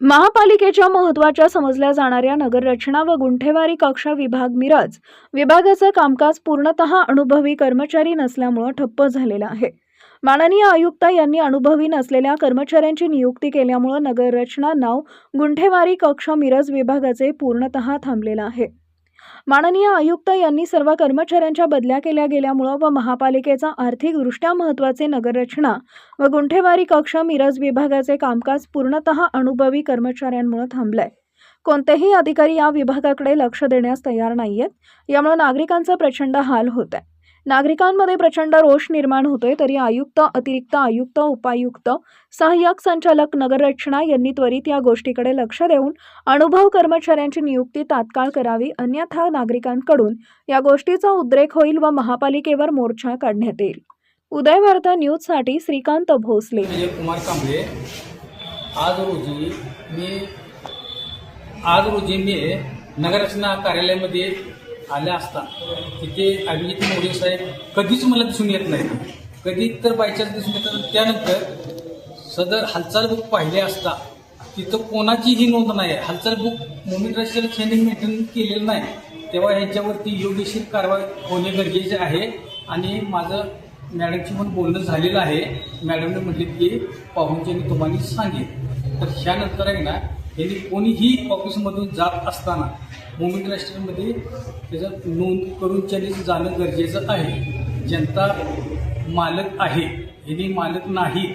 महापालिकेच्या महत्त्वाच्या समजल्या जाणाऱ्या नगररचना व गुंठेवारी कक्षा विभाग मिरज विभागाचं कामकाज पूर्णतः अनुभवी कर्मचारी नसल्यामुळं ठप्प झालेलं आहे. माननीय आयुक्त यांनी अनुभवी नसलेल्या कर्मचाऱ्यांची नियुक्ती केल्यामुळं नगररचना नाव गुंठेवारी कक्ष मिरज विभागाचे पूर्णतः थांबलेलं आहे. माननीय आयुक्त यांनी सर्व कर्मचाऱ्यांच्या बदल्या केल्या गेल्यामुळं व महापालिकेचा आर्थिकदृष्ट्या महत्त्वाचे नगररचना व गुंठेवारी कक्ष मिरज विभागाचे कामकाज पूर्णतः अनुभवी कर्मचाऱ्यांमुळे थांबलंय. कोणतेही अधिकारी या विभागाकडे लक्ष देण्यास तयार नाहीयेत यामुळे नागरिकांचा प्रचंड हाल होत आहे नागरिकांमध्ये प्रचंड रोष निर्माण होतोय तरी आयुक्त अतिरिक्त आयुक्त उपायुक्त सहाय्यक संचालक नगररचना यांनी त्वरित या गोष्टीकडे लक्ष देऊन अनुभव कर्मचाऱ्यांची नियुक्ती तात्काळ करावी अन्यथा नागरिकांकडून या गोष्टीचा उद्रेक होईल व महापालिकेवर मोर्चा काढण्यात येईल. उदय वार्ता न्यूजसाठी श्रीकांत भोसले. कुमार कांबळे. आज रोजी मी आज रोजी मी नगररचना कार्यालयामध्ये आल्या असता तिथे अभिजित मोरे साहेब कधीच मला दिसून येत नाही कधी तर बायचान्स दिसून येतात. त्यानंतर सदर हालचाल बुक पाहिले असता तिथं कोणाचीही नोंद नाही आहे. हालचाल बुक मोमिन रशियल ह्यांनी मेंटेन केलेलं नाही. तेव्हा ह्याच्यावरती योग्यशीर कारवाई होणे गरजेचे आहे. आणि माझं मॅडमची पण बोलणं झालेलं आहे. मॅडमने म्हटले की पाहुणचे मी तुम्हाला सांगेन. तर ह्यानंतर आहे ना यांनी कोणीही ऑफिसमधून जात असताना मुंबई राष्ट्रीयमध्ये त्याचं नोंद करून त्यांनी जाणं गरजेचं आहे. जनता मालक आहे. यांनी मालक नाहीत.